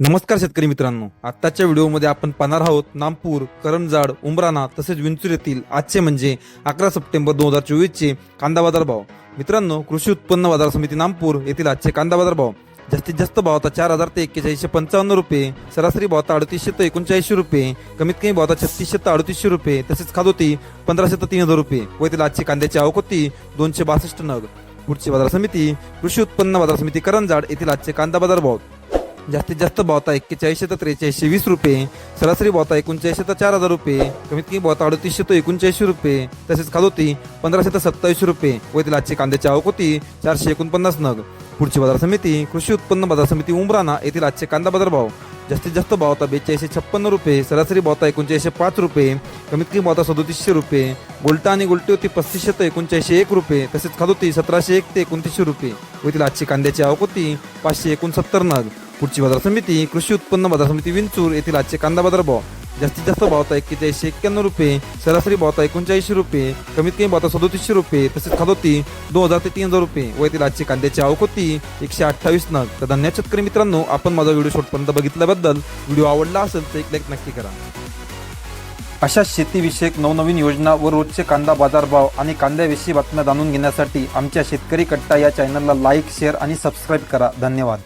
नमस्कार शेतकरी मित्रांनो. आत्ताच्या व्हिडिओमध्ये आपण पाहणार आहोत नामपूर करंजाड उमराणा तसेच विंचूर येथील आजचे म्हणजे अकरा सप्टेंबर दोन हजार चोवीसचे कांदा बाजार भाव. मित्रांनो कृषी उत्पन्न बाजार समिती नामपूर येथील आजचे कांदा बाजार भाव. जास्तीत जास्त भाव आता चार हजार ते एक्केचाळीसशे पंचावन्न रुपये सरासरी भाव आता अडतीसशे ते एकोणचाळीसशे रुपये कमीत कमी भाव आता छत्तीसशे ते अडतीसशे रुपये तसेच खादोती पंधराशे ते तीन हजार रुपये व येथील आजची कांद्याची आवक होती दोनशे बासष्ट नग. पुढची बाजार समिती कृषी उत्पन्न बाजार समिती करंजाड येथील आजचे कांदा बाजार भाव. जास्तीत जास्त भाव एक्केचाळीसशे तर त्रेचाळीसशे वीस रुपये सरासरी भाव एकोणचाळीसशे तर चार हजार रुपये कमीत कमी भाव अडतीसशे तर एकोणचाळीसशे रुपये तसेच खादोती पंधराशे तर सत्तावीसशे रुपये व येथील आजची कांद्याची आवक होती चारशे एकोणपन्नास नग. पुढची बाजार समिती कृषी उत्पन्न बाजार समिती उमराणा येथील आजचे कांदा बाजार भाव जास्तीत जास्त बावता बेचाळीसशे छप्पन्न रुपये सरासरी भाव एकोणचाळीसशे पाच रुपये कमीत कमी भाव सदोतीसशे रुपये गोल्टा आणि गोल्टी होती पस्तीसशे तर एकोणचाळीसशे एक रुपये तसेच खादोती सतराशे एक ते एकोणतीसशे रुपये व येथील आजची कांद्याची आवक होती पाचशे एकोणसत्तर नग. पुढची बाजार समिती कृषी उत्पन्न बाजार समिती विंचूर येथील आजचे कांदा बाजार भाव जास्तीत जास्त भाव आता एक्केचाळीसशे एक्क्याण्णव रुपये सरासरी भाव आता एकोणचाळीसशे रुपये कमीत कमी भाव आता सदोतीसशे रुपये तसेच खादोती दोन हजार ते तीन हजार रुपये व येथील आजची कांद्याची आवक होती एकशे अठ्ठावीस नग. तर धन्यवाद शेतकरी मित्रांनो आपण माझा व्हिडिओ शॉर्टपर्यंत बघितल्याबद्दल व्हिडिओ आवडला असेल तर एक लाईक नक्की करा. अशा शेतीविषयक नवनवीन योजना व रोजचे कांदा बाजारभाव आणि कांद्याविषयी बातम्या जाणून घेण्यासाठी आमच्या शेतकरी कट्टा या चॅनलला लाईक शेअर आणि सबस्क्राईब करा. धन्यवाद.